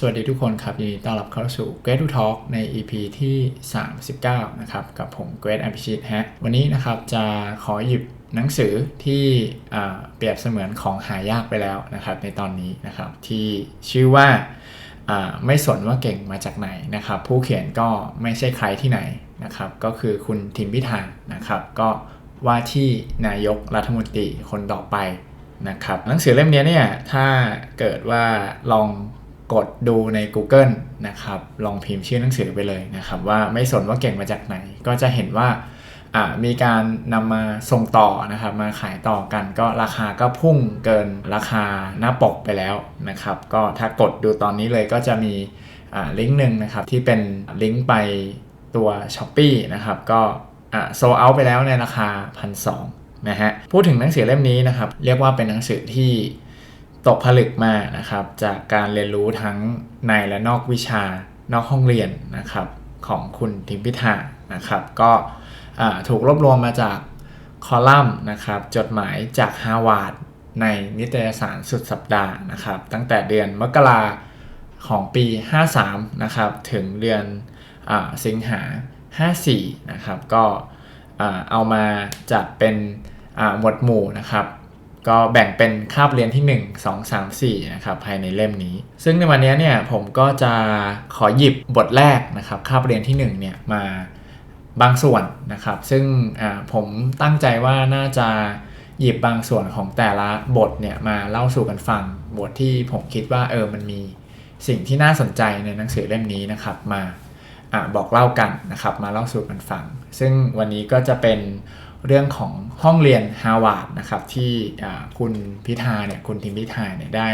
สวัสดีทุกคนครับยินดีต้อนรับเข้าสู่ Great to Talk ใน EP ที่ 39 นะครับ กับผม Great a m b i t i ฮะ วันนี้นะครับจะขอหยิบหนังสือที่เปรียบเสมือนของหายากไปแล้วนะครับ ในตอนนี้นะครับที่ชื่อว่าไม่สนว่าเก่งมาจากไหนนะครับ ผู้เขียนก็ไม่ใช่ใครที่ไหนนะครับ ก็คือคุณทิมพิธานะครับ ก็ว่าที่นายกรัฐมนตรีคนต่อไปนะครับหนังสือเล่มนี้เนี่ยถ้าเกิดว่าลอง กดดูใน Google นะครับ ลองพิมพ์ชื่อหนังสือไปเลยนะครับ ว่าไม่สนว่าเก่งมาจากไหน ก็จะเห็นว่ามีการนำมาส่งต่อนะครับ มาขายต่อกันก็ราคาก็พุ่งเกินราคาหน้าปกไปแล้วนะครับ ก็ถ้ากดดูตอนนี้เลยก็จะมีลิงก์หนึ่งนะครับ ที่เป็นลิงก์ไปตัว s h อ p e e นะครับ ก็โซเอาไปแล้วในราคาพันสนะฮะพูดถึงหนังสือเล่มนี้นะครับ เรียกว่าเป็นหนังสือที่ ตกผลึกมานะครับ จากการเรียนรู้ทั้งในและนอกวิชานอกห้องเรียนนะครับของคุณทิมพิธานะครับ ก็ถูกรวบรวมมาจากคอลัมน์นะครับ จดหมายจากฮาวาดในนิตยสารสุดสัปดาห์นะครับ ตั้งแต่เดือนมกราของปี 53 นะครับ ถึงเดือนอสิงหา 54 นะครับ ก็เอามาจัดเป็นหมวดหมู่นะครับ ก็แบ่งเป็นคาบเรียนที่ 1 2 3 4นะครับภายในเล่มนี้ ซึ่งในวันนี้เนี่ยผมก็จะขอหยิบบทแรกนะครับคาบเรียนที่1เนี่ยมาบางส่วนนะครับ ซึ่งผมตั้งใจว่าน่าจะหยิบบางส่วนของแต่ละบทเนี่ยมาเล่าสู่กันฟัง บทที่ผมคิดว่าเออมันมีสิ่งที่น่าสนใจในหนังสือเล่มนี้นะครับมาอบอกเล่ากันนะครับมาเล่าสู่กันฟัง ซึ่งวันนี้ก็จะเป็น เรื่องของห้องเรียนฮาวาดนะครับที่คุณพิธาเนี่ยคุณทิมพิธาเนี่ยได้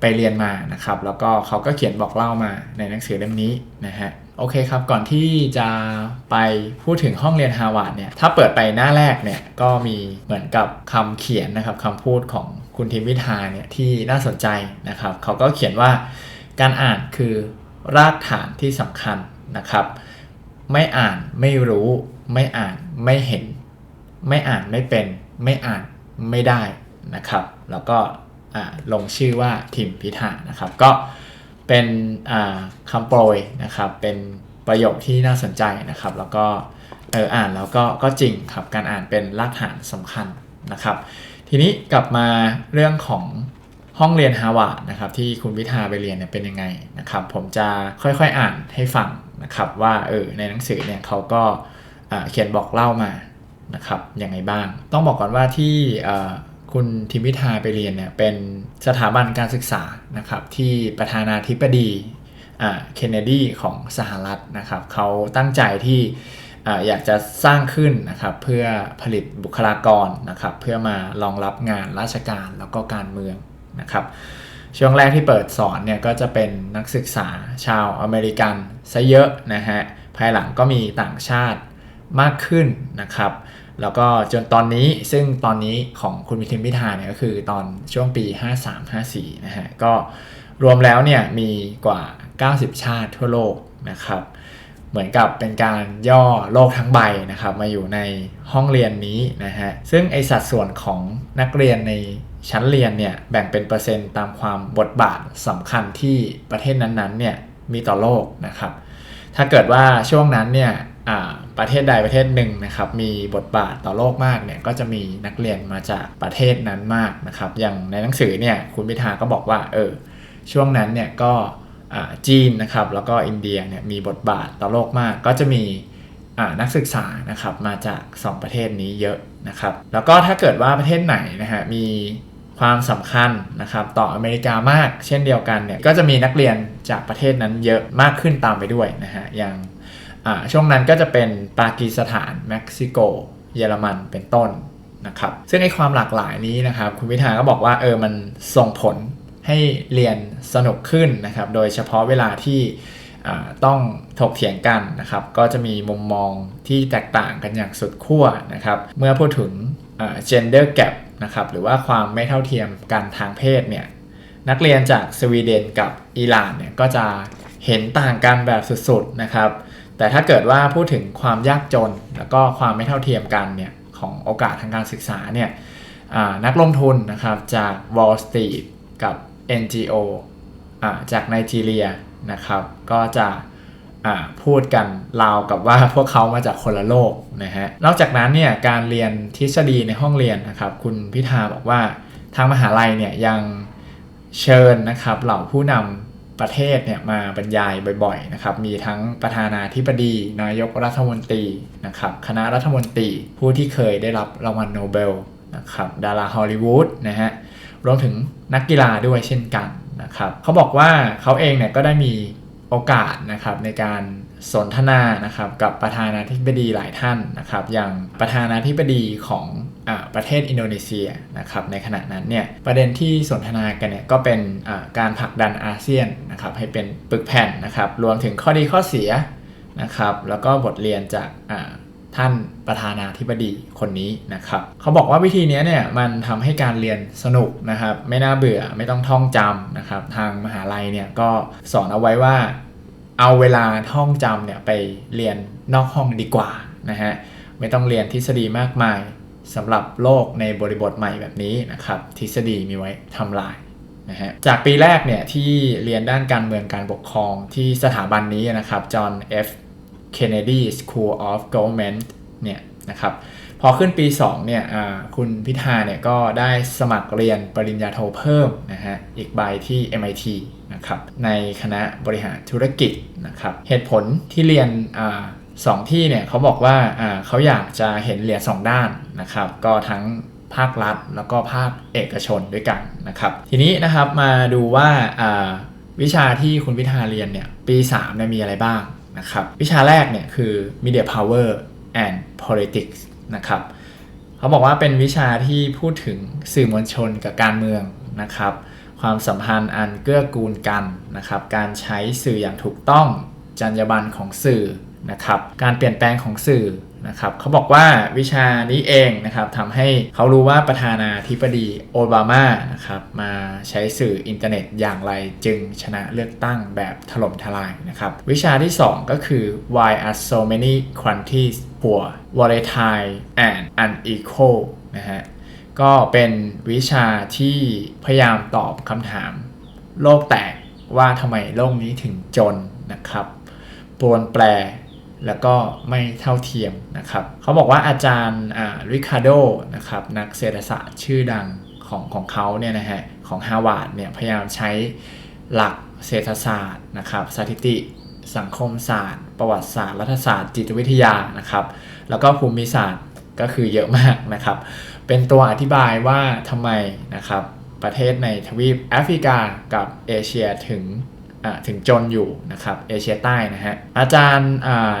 ไปเรียนมานะครับ แล้วก็เขาก็เขียนบอกเล่ามาในหนังสือเล่มนี้นะฮะโอเคครับ ก่อนที่จะไปพูดถึงห้องเรียนฮาวาดเนี่ยถ้าเปิดไปหน้าแรกเนี่ยก็มีเหมือนกับคำเขียนนะครับคำพูดของคุณทิมพิธาเนี่ยที่น่าสนใจนะครับเขาก็เขียนว่าการอ่านคือรากฐานที่สำคัญนะครับ ไม่อ่านไม่รู้ ไม่อ่านไม่เห็น ไม่อ่านไม่เป็นไม่อ่านไม่ได้นะครับ แล้วก็ลงชื่อว่าทิมพิธานะครับ ก็เป็นคำโปรยนะครับ เป็นประโยคที่น่าสนใจนะครับ แล้วก็เอออ่านแล้วก็ก็จริงครับการอ่านเป็นรากฐานสำคัญนะครับ ทีนี้กลับมาเรื่องของห้องเรียนฮาวาดนะครับ ที่คุณพิธาไปเรียนเนี่ยเป็นยังไงนะครับ ผมจะค่อยๆอ่านให้ฟังนะครับ ว่าเออในหนังสือเนี่ยเขาก็เขียนบอกเล่ามา นะครับยังไงบ้าง ต้องบอกก่อนว่าที่คุณทิมพิธาไปเรียนเนี่ยเป็นสถาบันการศึกษานะครับที่ประธานาธิบดีเคนเนดีของสหรัฐนะครับเขาตั้งใจที่อยากจะสร้างขึ้นนะครับเพื่อผลิตบุคลากรนะครับเพื่อมารองรับงานราชการแล้วก็การเมืองนะครับช่วงแรกที่เปิดสอนเนี่ยก็จะเป็นนักศึกษาชาวอเมริกันซะเยอะนะฮะภายหลังก็มีต่างชาติ มากขึ้นนะครับ แล้วก็จนตอนนี้ซึ่งตอนนี้ของคุณมิทิมพิธาเนี่ยก็คือตอนช่วงปี 53-54 นะฮะ ก็รวมแล้วเนี่ยมีกว่า 90 ชาติทั่วโลกนะครับ เหมือนกับเป็นการย่อโลกทั้งใบนะครับ มาอยู่ในห้องเรียนนี้นะฮะ ซึ่งไอสัดส่วนของนักเรียนในชั้นเรียนเนี่ยแบ่งเป็นเปอร์เซ็นต์ตามความบทบาทสำคัญที่ประเทศนั้นๆเนี่ยมีต่อโลกนะครับ ถ้าเกิดว่าช่วงนั้นเนี่ย ประเทศใดประเทศหนึ่งนะครับมีบทบาทต่อโลกมากเนี่ยก็จะมีนักเรียนมาจากประเทศนั้นมากนะครับอย่างในหนังสือเนี่ยคุณพิธาก็บอกว่าเออช่วงนั้นเนี่ยก็จีนนะครับแล้วก็อินเดียเนี่ยมีบทบาทต่อโลกมาก ก็จะมีนักศึกษานะครับมาจาก 2 ประเทศนี้เยอะนะครับแล้วก็ถ้าเกิดว่าประเทศไหนนะฮะมีความสำคัญนะครับต่ออเมริกามากเช่นเดียวกันเนี่ยก็จะมีนักเรียนจากประเทศนั้นเยอะมากขึ้นตามไปด้วยนะฮะอย่าง ช่วงนั้นก็จะเป็นปากีสถานเม็กซิโก เยอรมันเป็นต้นนะครับซึ่งในความหลากหลายนี้นะครับคุณพิธาก็บอกว่าเออมันส่งผลให้เรียนสนุกขึ้นนะครับโดยเฉพาะเวลาที่ต้องถกเถียงกันนะครับก็จะมีมุมมองที่แตกต่างกันอย่างสุดขั้วนะครับเมื่อพูดถึง gender gap นะครับหรือว่าความไม่เท่าเทียมกันทางเพศเนี่ยนักเรียนจากสวีเดนกับอิหร่านเนี่ยก็จะเห็นต่างกันแบบสุดๆนะครับ แต่ถ้าเกิดว่าพูดถึงความยากจน แล้วก็ความไม่เท่าเทียมกันเนี่ยของโอกาสทางการศึกษาเนี่ยนักลงทุนนะครับจาก Wall Street กับ NGO อ่าจากไนจีเรียนะครับก็จะพูดกันราวกับว่าพวกเขามาจากคนละโลกนะฮะนอกจากนั้นเนี่ยการเรียนทฤษฎีในห้องเรียนนะครับคุณพิธาบอกว่าทางมหาลัยเนี่ยยังเชิญนะครับเหล่าผู้นำ ประเทศเนี่ยมาบรรยายบ่อยๆนะครับมีทั้งประธานาธิบดี นายกรัฐมนตรีนะครับคณะรัฐมนตรีผู้ที่เคยได้รับรางวัลโนเบลนะครับดาราฮอลลีวูดนะฮะรวมถึงนักกีฬาด้วยเช่นกันนะครับเขาบอกว่าเขาเองเนี่ยก็ได้มีโอกาสนะครับในการ สนทนานะครับกับประธานาธิบดีหลายท่านนะครับอย่างประธานาธิบดีของอประเทศอินโดนีเซียนะครับในขณะนั้นเนี่ยประเด็นที่สนทนากันเนี่ยก็เป็นการผลักดันอาเซียนนะครับให้เป็นปึกแผ่นนะครับรวมถึงข้อดีข้อเสียนะครับแล้วก็บทเรียนจากท่านประธานาธิบดีคนนี้นะครับเขาบอกว่าวิธีนี้เนี่ยมันทำให้การเรียนสนุกนะครับไม่น่าเบื่อไม่ต้องท่องจำนะครับทางมหาลัยเนี่ยก็สอนเอาไว้ว่า เอาเวลาท่องจำเนี่ยไปเรียนนอกห้องดีกว่านะฮะไม่ต้องเรียนทฤษฎีมากมายสำหรับโลกในบริบทใหม่แบบนี้นะครับทฤษฎีมีไว้ทำลายนะฮะจากปีแรกเนี่ยที่เรียนด้านการเมืองการปกครองที่สถาบันนี้นะครับจอห์น F Kennedy School of Government เนี่ยนะครับพอขึ้นปี2เนี่ยคุณพิธาเนี่ยก็ได้สมัครเรียนปริญญาโทเพิ่มนะฮะอีกใบที่ MIT นะครับในคณะบริหารธุรกิจนะครับเหตุผลที่เรียนสองที่เนี่ยเขาบอกว่าเขาอยากจะเห็นเหรียญสองด้านนะครับก็ทั้งภาครัฐ แล้วก็ภาคเอกชนด้วยกันนะครับทีนี้นะครับมาดูว่าวิชาที่คุณพิธาเรียนเนี่ยปี3เนี่ยมีอะไรบ้างนะครับวิชาแรกเนี่ยคือ Media Power and Politics นะครับเขาบอกว่าเป็นวิชาที่พูดถึงสื่อมวลชนกับการเมืองนะครับ ความสัมพันธ์อันเกื้อกูลกันนะครับการใช้สื่ออย่างถูกต้องจรรยาบรรณของสื่อนะครับการเปลี่ยนแปลงของสื่อนะครับเขาบอกว่าวิชานี้เองนะครับทำให้เขารู้ว่าประธานาธิบดีโอบามานะครับมาใช้สื่ออินเทอร์เน็ตอย่างไรจึงชนะเลือกตั้งแบบถล่มทลายนะครับวิชาที่ 2 ก็คือ why are so many countries poor volatile and unequal นะฮะ ก็เป็นวิชาที่พยายามตอบคำถาม โลกแตกว่าทำไมโลกนี้ถึงจนนะครับปวนแปรแล้วก็ไม่เท่าเทียมนะครับเขาบอกว่าอาจารย์ริคาร์โดนะครับนักเศรษฐศาสตร์ชื่อดังของของเขาเนี่ยนะฮะของฮาวาดเนี่ยพยายามใช้หลักเศรษฐศาสตร์นะครับสถิติสังคมศาสตร์ ประวัติศาสตร์ รัฐศาสตร์ จิตวิทยานะครับ แล้วก็ภูมิศาสตร์ก็คือเยอะมากนะครับ เป็นตัวอธิบายว่าทำไมนะครับประเทศในทวีปแอฟริกากับเอเชียถึงถึงจนอยู่นะครับเอเชียใต้นะฮะอาจารย์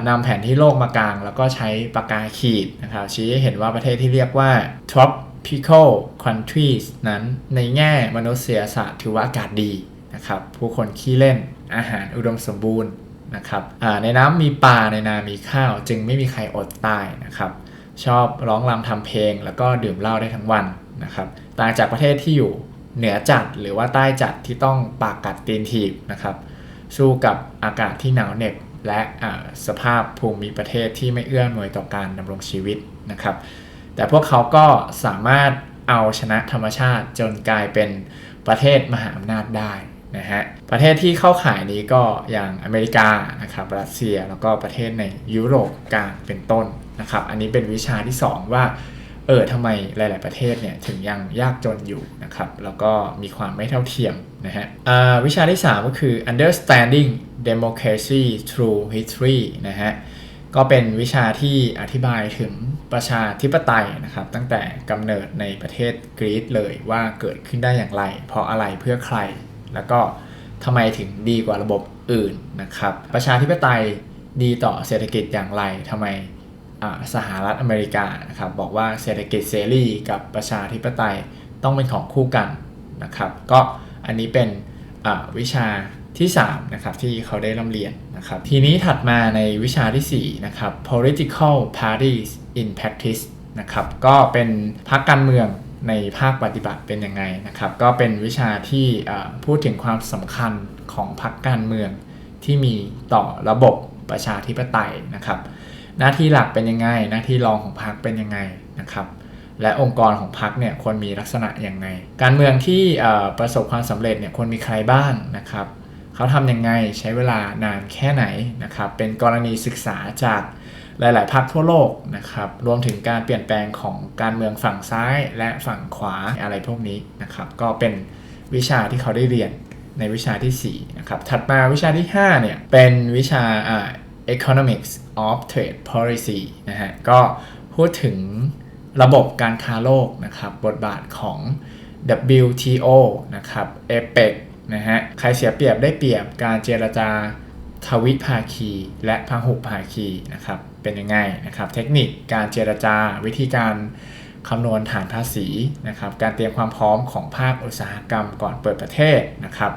นำแผนที่โลกมากลาง แล้วก็ใช้ปากกาขีดนะครับชี้ให้เห็นว่าประเทศที่เรียกว่า tropical countries นั้นในแง่มนุษยศาสตร์ถือว่าอากาศดีนะครับผู้คนขี้เล่นอาหารอุดมสมบูรณ์นะครับในน้ำมีปลาในนา มีข้าว จึงไม่มีใครอดตายนะครับ ชอบร้องรำทำเพลง แล้วก็ดื่มเหล้าได้ทั้งวันนะครับต่างจากประเทศที่อยู่เหนือจัดหรือว่าใต้จัดที่ต้องปากกัดตีนถีบนะครับ สู้กับอากาศที่หนาวเหน็บและสภาพภูมิประเทศที่ไม่เอื้อหน่วยต่อการดำรงชีวิตนะครับ แต่พวกเขาก็สามารถเอาชนะธรรมชาติจนกลายเป็นประเทศมหาอำนาจได้นะฮะประเทศที่เข้าข่ายนี้ก็อย่างอเมริกานะครับรัสเซียแล้วก็ประเทศในยุโรปกลางเป็นต้น นะครับอันนี้เป็นวิชาที่ 2 ว่าเออทำไมหลาย ๆ ประเทศเนี่ยถึงยังยากจนอยู่นะครับแล้วก็มีความไม่เท่าเทียมนะฮะวิชาที่ 3 ก็คือ understanding democracy through history นะฮะก็เป็นวิชาที่อธิบายถึงประชาธิปไตยนะครับ ตั้งแต่กำเนิดในประเทศกรีซเลยว่าเกิดขึ้นได้อย่างไร เพราะอะไรเพื่อใคร แล้วก็ทำไมถึงดีกว่าระบบอื่นนะครับ ประชาธิปไตยดีต่อเศรษฐกิจอย่างไรทำไม สหรัฐอเมริกานะครับบอกว่าเศรษฐกิจเสรีกับประชาธิปไตยต้องเป็นของคู่กันนะครับ ก็อันนี้เป็นวิชาที่3นะครับที่เขาได้ร่ำเรียนนะครับ ทีนี้ถัดมาในวิชาที่4นะครับ political parties in practice นะครับ ก็เป็นพรรคการเมืองในภาคปฏิบัติเป็นยังไงนะครับ ก็เป็นวิชาที่พูดถึงความสำคัญของพรรคการเมืองที่มีต่อระบบประชาธิปไตยนะครับ หน้าที่หลักเป็นยังไง หน้าที่รองของพรรคเป็นยังไงนะครับ และองค์กรของพรรคเนี่ยควรมีลักษณะอย่างไรการเมืองที่ประสบความสำเร็จเนี่ยควรมีใครบ้างนะครับเขาทำยังไงใช้เวลานานแค่ไหนนะครับ เป็นกรณีศึกษาจากหลาย ๆพรรคทั่วโลกนะครับ รวมถึงการเปลี่ยนแปลงของการเมืองฝั่งซ้ายและฝั่งขวาอะไรพวกนี้นะครับ ก็เป็นวิชาที่เขาได้เรียนในวิชาที่4นะครับ ถัดมาวิชาที่ 5 เนี่ย เป็นวิชา economics of trade policy นะฮะก็พูดถึงระบบการค้าโลกนะครับบทบาทของ WTO นะครับ APEC นะฮะใครเสียเปรียบได้เปรียบการเจรจาทวิภาคี และพหุภาคีนะครับเป็นยังไงนะครับ เทคนิคการเจรจาวิธีการคำนวณฐานภาษีนะครับ การเตรียมความพร้อมของภาคอุตสาหกรรมก่อนเปิดประเทศนะครับ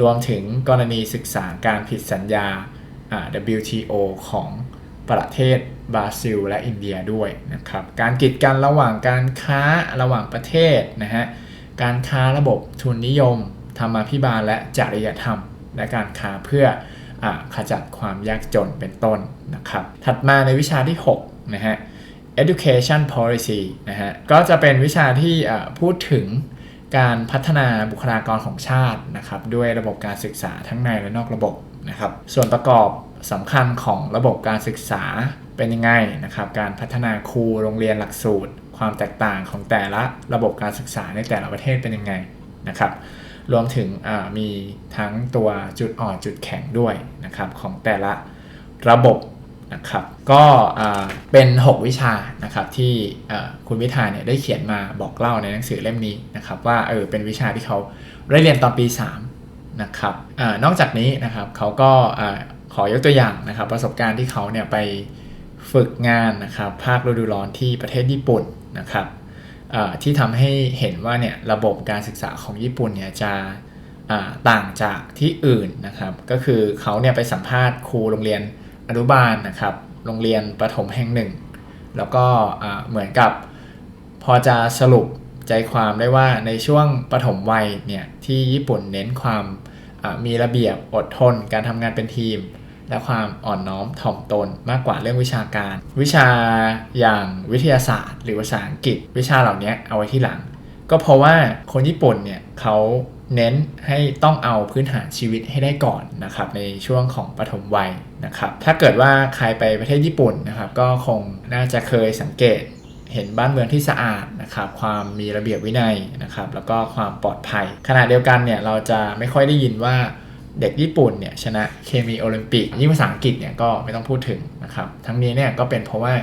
รวมถึงกรณีศึกษาการผิดสัญญา WTO ของ ประเทศบราซิล และอินเดียด้วยนะครับการกีดกันระหว่างการค้าระหว่างประเทศนะฮะการค้าระบบทุนนิยมธรรมาภิบาลและจริยธรรม และการค้าเพื่ออขจัดความยากจนเป็นต้นนะครับถัดมาในวิชาที่6นะฮะ education policy นะฮะก็จะเป็นวิชาที่พูดถึงการพัฒนาบุคลากรของชาตินะครับด้วยระบบการศึกษาทั้งในและนอกระบบนะครับส่วนประกอบ สำคัญของระบบการศึกษาเป็นยังไงนะครับ การพัฒนาครูโรงเรียนหลักสูตร ความแตกต่างของแต่ละระบบการศึกษาในแต่ละประเทศเป็นยังไงนะครับ รวมถึงมีทั้งตัวจุดอ่อนจุดแข็งด้วยนะครับของแต่ละระบบนะครับ ก็เป็น 6 วิชานะครับที่คุณวิทาเนี่ยได้เขียนมาบอกเล่าในหนังสือเล่มนี้นะครับ ว่าเออเป็นวิชาที่เขาได้เรียนตอนปี 3 นะครับอนอกจากนี้นะครับเขาก็ ขอยกตัวอย่างนะครับ ประสบการณ์ที่เขาเนี่ยไปฝึกงานนะครับภาคฤดูร้อนที่ประเทศญี่ปุ่นนะครับที่ทำให้เห็นว่าเนี่ยระบบการศึกษาของญี่ปุ่นเนี่ยจะต่างจากที่อื่นนะครับ ก็คือเขาเนี่ยไปสัมภาษณ์ครูโรงเรียนอนุบาลนะครับ โรงเรียนประถมแห่งหนึ่ง แล้วก็เหมือนกับพอจะสรุปใจความได้ว่าในช่วงประถมวัยเนี่ยที่ญี่ปุ่นเน้นความมีระเบียบอดทน การทำงานเป็นทีม และความอ่อนน้อมถ่อมตนมากกว่าเรื่องวิชาการ วิชาอย่างวิทยาศาสตร์ หรือภาษาอังกฤษ วิชาเหล่านี้เอาไว้ที่หลัง ก็เพราะว่าคนญี่ปุ่นเนี่ยเขาเน้นให้ต้องเอาพื้นฐานชีวิตให้ได้ก่อนนะครับในช่วงของปฐมวัยนะครับถ้าเกิดว่าใครไปประเทศญี่ปุ่นนะครับก็คงน่าจะเคยสังเกตเห็นบ้านเมืองที่สะอาดนะครับความมีระเบียบวินัยนะครับแล้วก็ความปลอดภัย ขณะเดียวกันเนี่ยเราจะไม่ค่อยได้ยินว่า เด็กญี่ปุ่นเนี่ยชนะเคมีโอลิมปิกยิ่งภาษาอังกฤษเนี่ยก็ไม่ต้องพูดถึงนะครับ ทั้งนี้เนี่ยก็เป็นเพราะว่า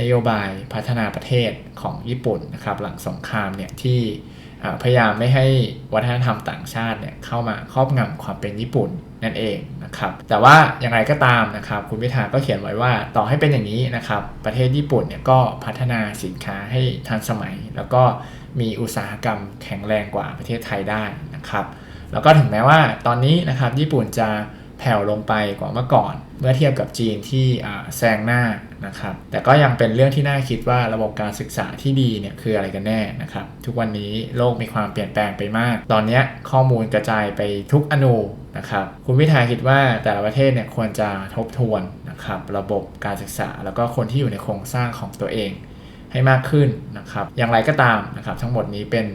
นโยบายพัฒนาประเทศของญี่ปุ่นนะครับ หลังสงครามเนี่ยที่พยายามไม่ให้วัฒนธรรมต่างชาติเนี่ยเข้ามาครอบงำความเป็นญี่ปุ่นนั่นเองนะครับ แต่ว่าอย่างไรก็ตามนะครับ คุณพิธาก็เขียนไว้ว่าต่อให้เป็นอย่างนี้นะครับ ประเทศญี่ปุ่นเนี่ยก็พัฒนาสินค้าให้ทันสมัย แล้วก็มีอุตสาหกรรมแข็งแรงกว่าประเทศไทยได้นะครับ แล้วก็ถึงแม้ว่าตอนนี้นะครับญี่ปุ่นจะแผ่วลงไปกว่าเมื่อก่อน เมื่อเทียบกับจีนที่แซงหน้านะครับ แต่ก็ยังเป็นเรื่องที่น่าคิดว่าระบบการศึกษาที่ดีเนี่ยคืออะไรกันแน่นะครับ ทุกวันนี้โลกมีความเปลี่ยนแปลงไปมาก ตอนนี้ข้อมูลกระจายไปทุกอนูนะครับ คุณวิทาคิดว่าแต่ละประเทศเนี่ยควรจะทบทวนนะครับระบบการศึกษา แล้วก็คนที่อยู่ในโครงสร้างของตัวเองให้มากขึ้นนะครับ อย่างไรก็ตามนะครับ ทั้งหมดนี้เป็น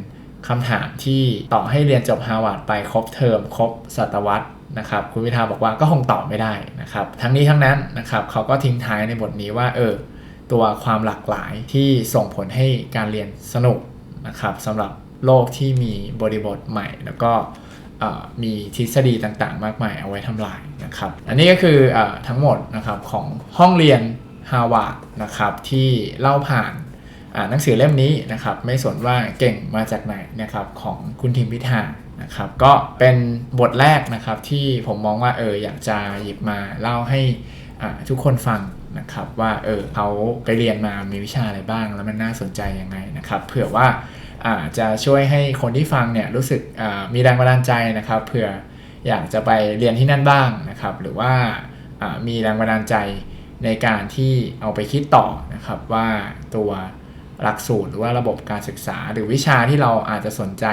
คำถามที่ต่อให้เรียนจบฮาวาดไปครบเทอมครบศตวรรษนะครับคุณวิทาบอกว่าก็คงตอบไม่ได้นะครับทั้งนี้ทั้งนั้นนะครับเขาก็ทิ้งท้ายในบทนี้ว่าเออตัวความหลากหลายที่ส่งผลให้การเรียนสนุกนะครับสำหรับโลกที่มีบริบทใหม่ แล้วก็มีทฤษฎีต่างๆ มากมายเอาไว้ทำลายนะครับอันนี้ก็คืออทั้งหมดนะครับของห้องเรียนฮาวาดนะครับที่เล่าผ่าน หนังสือเล่มนี้นะครับไม่สนว่าเก่งมาจากไหนนะครับของคุณทิมพิธานะครับก็เป็นบทแรกนะครับที่ผมมองว่าเอออยากจะหยิบมาเล่าให้ทุกคนฟังนะครับว่าเออเขาไปเรียนมามีวิชาอะไรบ้าง แล้วมันน่าสนใจยังไงนะครับเผื่อว่าอาจะช่วยให้คนที่ฟังเนี่ยรู้สึกมีแรงบันดาลใจนะครับเผื่ออยากจะไปเรียนที่นั่นบ้างนะครับหรือว่ามีแรงบันดาลใจในการที่เอาไปคิดต่อนะครับว่าตัว หลักสูตรหรือว่าระบบการศึกษา หรือวิชาที่เราอาจจะสนใจ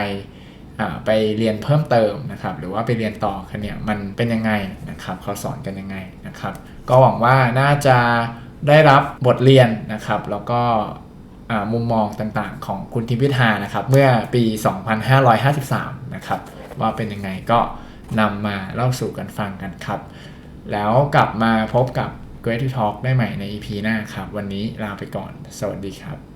ไปเรียนเพิ่มเติมนะครับ หรือว่าไปเรียนต่อกันเนี่ยมันเป็นยังไงนะครับเขาสอนกันยังไงนะครับ ก็หวังว่าน่าจะได้รับบทเรียนนะครับ แล้วก็มุมมองต่างๆ ของคุณทิมพิธานะครับ เมื่อปี 2553 นะครับ ว่าเป็นยังไงก็นำมาเล่าสู่กันฟังกันครับ แล้วกลับมาพบกับ Great to Talk ได้ใหม่ใน EP หน้าครับ วันนี้ลาไปก่อน สวัสดีครับ